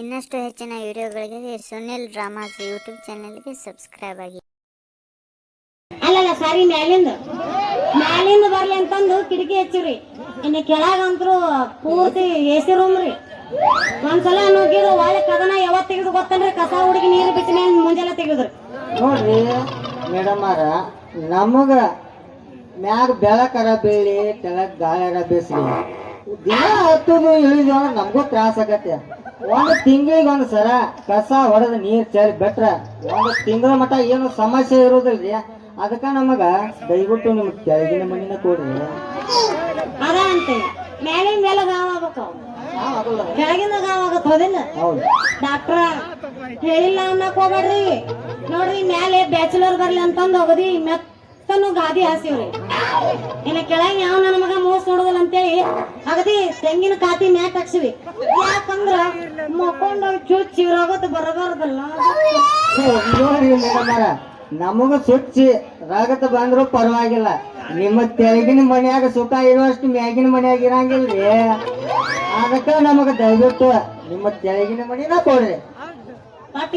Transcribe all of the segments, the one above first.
ಇನ್ನಷ್ಟು ಹೆಚ್ಚಿನ ವಿಡಿಯೋಗಳಿಗೆ ಸುನಿಲ್ ಡ್ರಾಮಾಸ್ ಯೂಟ್ಯೂಬ್ ಚಾನೆಲ್ಗೆ ಸಬ್ಸ್ಕ್ರೈಬ್ ಆಗಿ. ಅಲ್ಲಲ್ಲ ಸಾರಿ ಮ್ಯಾಲಿಂದ. ಮ್ಯಾಲಿಂದ ಬರ್ಲಿ ಅಂತಂದು ಕಿಟಕಿ ಹಚ್ಚಿರಿ ಇನ್ನು ಕೆಳಗಂತರು ಪೂರ್ತಿ ಎಸಿ ಸಿ ರೂಮ್ ರೀ. ಒಂದ್ಸಲ ನುಗ್ಗಿದ್ರು ಒಳ್ಳೆ ಕದನ ಯಾವತ್ ತೆಗೆದು ಗೊತ್ತಲ್ರಿ ಕಸ ಹುಡುಗಿ ನೀರು ಬಿಟ್ಟು ಮೇಲೆ ಮುಂಜಾನೆ ತೆಗೆದ್ರಿ. ನೋಡ್ರಿ ಮೇಡಮಾರ ನಮಗ ಮ್ಯಾಗ ಬೆಳಕರ ಬೀಳಿ ಕೆಳಗ್ ಗಾಳಿಯಾರ ಬೇಸಿ ದಿನ ಹತ್ತು ಇಳಿದು ಅಂದ್ರೆ ನಮಗೂ ತ್ರಾಸ ಆಗತ್ತೆ ಒಂದು ತಿಂಗಳಿಗೆ ಒಂದು ಸರ ಕಸ ಹೊಡೆದ ನೀರ್ ಚೆಲ್ಲಿ ಬೆಟ್ರ ಒಂದು ತಿಂಗಳ ಮಟ ಏನು ಸಮಸ್ಯೆ ಇರೋದಿಲ್ರಿ? ಅದಕ್ಕ ನಮಗ ದಯವಿಟ್ಟು ನಿಮ್ಗೆ ಕೆಳಗಿನ ಮಣ್ಣಿನ ಕೊಡ್ರಿ. ಅದ ಅಂತೆ. ಮ್ಯಾಲಿಂದ ಮೇಲೆ ಗಾವ್ ಆಗ್ಬೇಕು. ಕೆಳಗಿಂದ ಗಾವ್ ಆಗತ್ ಹೋದಿಲ್ಲ? ಹೌದು. ಡಾಕ್ಟ್ರ ಹೇಳಿಲ್ಲ ಅನ್ನಕ್ ಹೋಗ್ಬೇಡ್ರಿ. ನೋಡ್ರಿ ಮ್ಯಾಲೆ ಬ್ಯಾಚುಲರ್ ಬರ್ಲಿ ಅಂತಂದ್ ಹೋಗದಿ ಮೆತ್ತನು ಗಾದಿ ಹಾಸಿವ್ರಿ ಇನ್ನ ಕೆಳಗೆ ಯಾವ ಅಂತೇಳಿ ಅಗದಿ ತೆಂಗಿನ ಕಾತಿ ಮ್ಯಾಕ್ ಹಾಕ್ಸಿವಿ. ಯಾಕಂದ್ರ ಮಕ್ಕೊಂಡ ಚುಚ್ಚಿ ಇವ್ರಾಗತ್ ಬರಬಾರ್ದಲ್ಲ. ನಮಗ ಸುಚ್ಚಿ ರಾಗತ ಬಂದ್ರು ಪರವಾಗಿಲ್ಲ. ನಿಮ್ಮ ತೆಳಗಿನ ಮನ್ಯಾಗ ಸುಖ ಇರುವಷ್ಟು ಮ್ಯಾಗಿನ ಮನ್ಯಾಗ ಇರಂಗಿಲ್ರಿ. ಅದಕ್ಕ ನಮಗ ದಯವಿಟ್ಟು ನಿಮ್ಮ ತೆಳಗಿನ ಮನಿನ ಕೊಡ್ರಿ.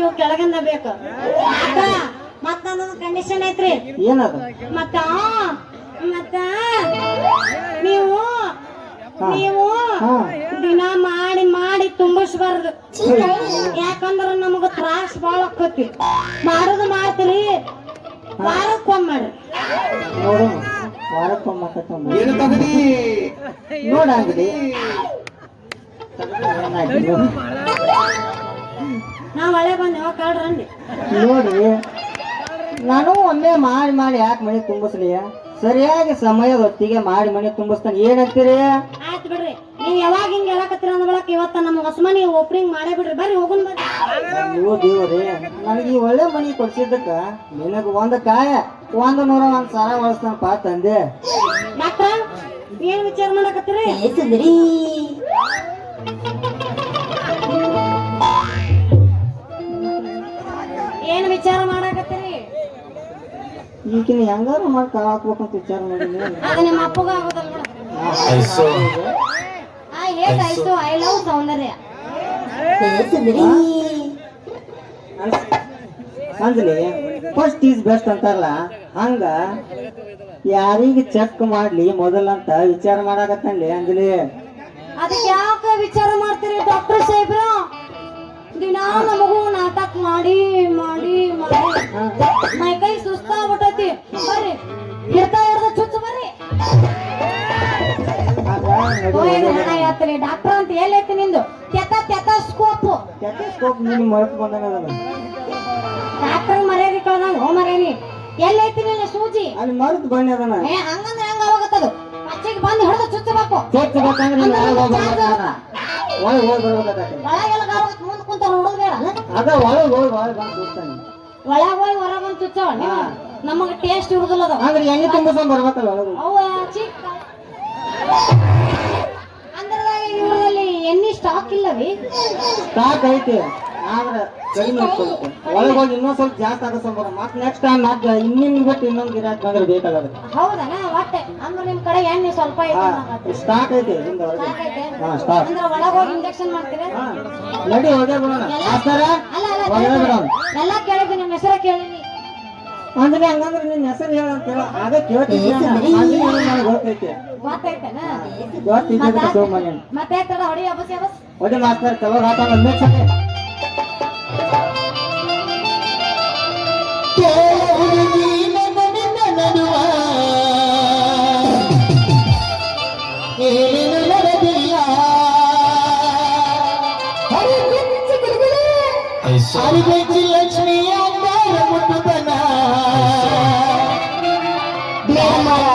ಇವ್ ಕೆಳಗಿಂದ ಬೇಕು. ಮತ್ತ ಕಂಡೀಷನ್ ಐತ್ರಿ. ಏನದು? ಮತ್ತ ಮತ್ತ ನೀವು ನೀವು ದಿನ ಮಾಡಿ ಮಾಡಿ ತುಂಬಿಸ್ಬಾರ್ದು. ಯಾಕಂದ್ರ ನಮಗ ತ್ರಾಸ ಬಾಳ ಆಕತಿ. ಮಾಡೋದು ಮಾಡ್ತೀರಿ ವಾರಕ್ಕೊಮ್ಮೆ ಮಾಡ್ರಿ ನೋಡು ವಾರಕ್ಕೊಮ್ಮೆ ನೋಡಂಗ್ರಿ ನಾವ್ ಒಳ್ಳೆ ಬಂದೆ ಕಾಡ್ರಂಡಿ ನೋಡಿ ನಾನು ಒಮ್ಮೆ ಮಾಡಿ ಮಾಡಿ ಯಾಕೆ ಮನೆ ತುಂಬಿಸ್ಲಿಯ ಸರಿಯಾಗಿ ಸಮಯದ ಹೊತ್ತಿಗೆ ಮಾಡಿ ಮನೆ ತುಂಬಿಸ್ತಾನೆ. ಏನಂತೀರಿ? ನೀವ್ ಯಾವಾಗ ಹಿಂಗ ಹೇಳಕತ್ತಿರ ಅಂದ ಬಳಕ ಇವತ್ತ ನಮಗ ಹೊಸಮನಿ ಓಪನಿಂಗ್ ಮಾಡೇ ಬಿಡ್ರಿ. ಬರ್ರಿ ಹೋಗುನ್ ಬರ್ರಿ. ದೇವ್ರಿ ನನಗೆ ಈ ಒಳ್ಳೆ ಮನಿ ಕೊಡ್ಸಿದ್ದಕ್ಕ ನಿನಗ ಒಂದ ಕಾಯ ಒಂದ ನೂರ ಒಂದ್ ಸಾವಿರ ಪಾ ತಂದೆ. ಡಾಕ್ಟ್ರ ಏನ್ ವಿಚಾರ ಮಾಡಕತ್ತಿರಿ? ಏನ್ ವಿಚಾರ ಮಾಡಕತ್ತೀರಿ? ಈಗಿನ ಹೆಂಗಾರು ಮಾಡಿ ಕಾಳಾಕ್ಬೇಕಂತ ವಿಚಾರ ಮಾಡೀನಿ ಅದು ನಿಮ್ಮ ಅಪ್ಪಗ ಆಗೋದಲ್ಲ ಬಿಡು ಹೇಟ್ ಐ ಲವ್ ಸೌಂದರ್ಯ. ಅಂದ್ಲಿ ಫಸ್ಟ್ ಈಸ್ ಬೆಸ್ಟ್ ಅಂತಾರಲ್ಲ ಹಂಗ ಯಾರಿಗೆ ಚೆಕ್ ಮಾಡ್ಲಿ ಮೊದಲಂತ ವಿಚಾರ ಮಾಡಾಕತ್ತಲ್ಲಿ ಅಂದ್ಲಿ ಅದಕ್ಕೆ ಯಾಕೆ ವಿಚಾರ ಮಾಡ್ತೀರಿ ಡಾಕ್ಟರ್ ಸಾಹೇಬ್ರ? ದಿನಾ ನಮಗೂ ನಾಟಕ ಮಾಡಿ ಮಾಡಿ ಮಾಡಿ. ಮೈ ಕೈ ಸುಸ್ತಾಗ್ಬಿಟ್ಟೈತಿ ಬರ್ರಿ ಹಿಡ್ತಾ ಹಿಡ್ದ ಚುಚ್ಚು ಬರ್ರಿ. ಯಾತ್ರಿ ಡಾಕ್ಟರ್ ಅಂತ ಹೇಳೈತಿ ನಿಂದು? ತೆತ್ತ ತೆತ್ತ ಸ್ಕೋಪ್ ಸ್ಕೋಪ್ ನೀನು ಮರೆತು ಬಂದಂಗ ಅದನ್ನ ಡಾಕ್ಟರ್ ಮರ್ಯಾದೆ ಕಳ್ದಂಗ ಹೋ ಮರೇನಿ ಎಲ್ಲೈತಿ ನಿನ್ನ ಸೂಜಿ? ಅಲ್ಲಿ ಮರೆತು ಅದನ್ನ. ಏ ಹಂಗಂದ್ರೆ ಹಂಗ ಹೋಗತ್ತದು ಅಚ್ಚಿಗೆ ಬಂದು ಹಿಡ್ದು ಚುಚ್ಚಬೇಕು. ಚುಚ್ಚಬೇಕಂದ್ರೆ ನೀನು ಒಳಗೆ ಹೋಗಿ ಬರ್ಬೇಕಾಗತ್ತೆ ಒಳಗೆಲ್ಲ ಗಾವತ್ ಮುಂದ್ ಕುಂತ ಹುಡುಗ ಬೇಡ. ಅದ ಒಳಗೆ ಹೋಗಿ ಒಳಗೆ ಬಂದು ಕೂರ್ತಾನೆ ಒಳಗ್ ಹೋಗಿ ಹೊರ ಬಂದು ಚುಚ್ಚವ ನೀವು ನಮಗ ಟೇಸ್ಟ್ ಇರುದಿಲ್ಲ ಅದ. ಅಂದ್ರೆ ಎಣ್ಣೆ ತುಂಬಿಸ್ಕೊಂಡ್ ಬರ್ಬೇಕಲ್ಲ ಅವ ಚಿಕ್ಕ ಸ್ಟಾಕ್ ಐತಿ. ಆದ್ರೆ ಕಡಿಮೆ ಇಟ್ಕೊಬೇಕು ಒಳಗೆ ಹೋಗಿ ಇನ್ನೊಂದ್ ಸ್ವಲ್ಪ ಜಾಸ್ತಿ ಆಗಸಂಬರ ಮತ್ತೆ ನೆಕ್ಸ್ಟ್ ಟೈಮ್ ಮತ್ತೆ ಇನ್ನಿನ್ ಬಿಟ್ಟು ಇನ್ನೊಂದು ಗಿರಾಕ್ ಬಂದ್ರೆ ಬೇಕಾಗತ್ತೆ ಹೌದನ ಒಟ್ಟೆ ಅಂದ್ರೆ ನಿಮ್ ಕಡೆ ಎಣ್ಣೆ ಸ್ವಲ್ಪ ಸ್ಟಾಕ್ ಐತಿ ಹಿಂದೆ ಒಳಗೆ. ಹಾ ಸ್ಟಾಕ್ ಅಂದ್ರೆ ಒಳಗ್ ಹೋಗಿ ಇಂಜೆಕ್ಷನ್ ಮಾಡ್ತೀರಾ? ಹಾ ನಡಿ ಹೋಗೇ ಬಿಡೋಣ ಅಲ್ಲ ಎಲ್ಲ ಕೇಳಿದ್ವಿ ನಿಮ್ಮ ಹೆಸರ ಅಂದ್ರೆ ಹಂಗಂದ್ರೆ ನಿನ್ನ ಹೆಸರು ಹೇಳ ಅಂತ ಹೇಳ. ಆಗ ಕೇಳ್ತಿದ್ದೆ ನನಗೆ ಗೊತ್ತೈತಿ. ಗೊತ್ತೈತೇನ ಗೊತ್ತಿದ್ದಿದ್ರೆ ಸುಮ್ಮನೆ ಮತ್ತೆ ತಡ ಹೊಡಿ ಅಬಸ್ ಅಬಸ್. ಮುಟ್ಟು నిర్మల